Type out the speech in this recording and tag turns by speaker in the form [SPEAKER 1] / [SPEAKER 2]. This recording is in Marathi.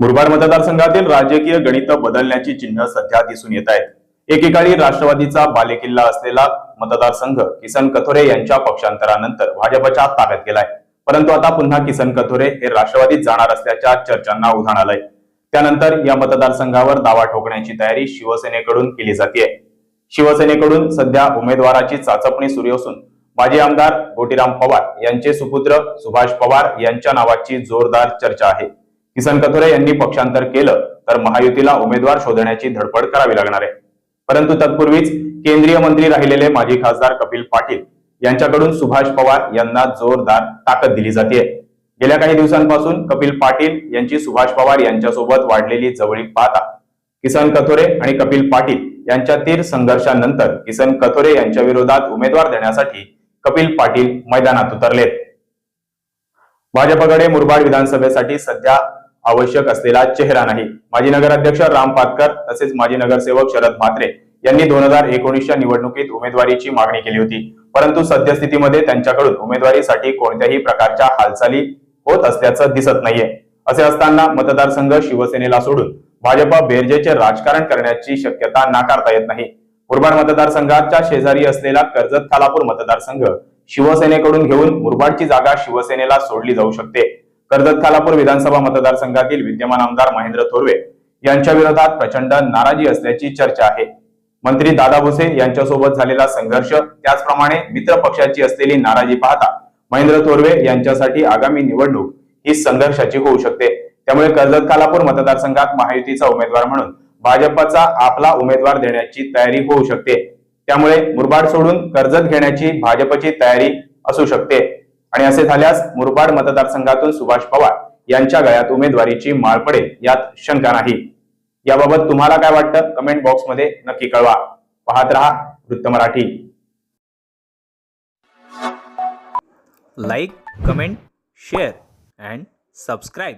[SPEAKER 1] मुरबाड मतदारसंघातील राजकीय गणित बदलण्याची चिन्ह सध्या दिसून येत आहेत. एकेकाळी राष्ट्रवादीचा बालेकिल्ला असलेला मतदारसंघ किसन कथोरे यांच्या पक्षांतरानंतर भाजपच्या ताब्यात गेलाय. परंतु आता पुन्हा किसन कथोरे हे राष्ट्रवादीत जाणार असल्याच्या चर्चांना उधाण आलंय. त्यानंतर या मतदारसंघावर दावा ठोकण्याची तयारी शिवसेनेकडून केली जाते शिवसेनेकडून सध्या उमेदवाराची चाचपणी सुरू असून माजी आमदार गोटीराम पवार यांचे सुपुत्र सुभाष पवार यांच्या नावाची जोरदार चर्चा आहे. किसन कथोरे यांनी पक्षांतर केलं तर महायुतीला उमेदवार शोधण्याची धडपड करावी लागणार आहे. परंतु तत्पूर्वीच केंद्रीय मंत्री राहिलेले माजी खासदार कपिल पाटील यांच्याकडून सुभाष पवार यांना जोरदार ताकद दिली जाते गेल्या काही दिवसांपासून कपिल पाटील यांची सुभाष पवार यांच्यासोबत वाढलेली जवळीक पाहता किसन कथोरे आणि कपिल पाटील यांच्यातील संघर्षानंतर किसन कथोरे यांच्या विरोधात उमेदवार देण्यासाठी कपिल पाटील मैदानात उतरलेत. भाजपकडे मुरबाड विधानसभेसाठी सध्या आवश्यक असलेला चेहरा नाही. माजी नगराध्यक्ष राम पातकर तसेच माजी नगरसेवक शरद म्हात्रे यांनी दोन हजार एकोणीसच्या निवडणुकीत उमेदवारीची मागणी केली होती. परंतु सद्यस्थितीमध्ये त्यांच्याकडून उमेदवारीसाठी कोणत्याही प्रकारच्या हालचाली होत असल्याचं दिसत नाहीये. असे असताना मतदारसंघ शिवसेनेला सोडून भाजपा बेरजेचे राजकारण करण्याची शक्यता नाकारता येत नाही. मुरबाड मतदारसंघाच्या शेजारी असलेला कर्जत खालापूर मतदारसंघ शिवसेनेकडून घेऊन मुरबाडची जागा शिवसेनेला सोडली जाऊ शकते. कर्जत खालापूर विधानसभा मतदारसंघातील विद्यमान आमदार महेंद्र थोरवे यांच्या विरोधात प्रचंड नाराजी असल्याची चर्चा आहे. मंत्री दादा भुसे यांच्यासोबत झालेला संघर्ष त्याचप्रमाणे मित्र पक्षाची असलेली नाराजी पाहता महेंद्र थोरवे यांच्यासाठी आगामी निवडणूक ही संघर्षाची होऊ शकते. त्यामुळे कर्जत खालापूर मतदारसंघात महायुतीचा उमेदवार म्हणून भाजपचा आपला उमेदवार देण्याची तयारी होऊ शकते. त्यामुळे मुरबाड सोडून कर्जत घेण्याची भाजपची तयारी असू शकते. आणि असे झाल्यास मुरबाड मतदारसंघातून सुभाष पवार यांच्या गळ्यात उमेदवारीची माळ पडेल यात शंका नाही. याबाबत तुम्हाला काय वाटतं? कमेंट बॉक्समध्ये नक्की कळवा. पाहत रहा Vrutta Marathi.
[SPEAKER 2] Like comment share and subscribe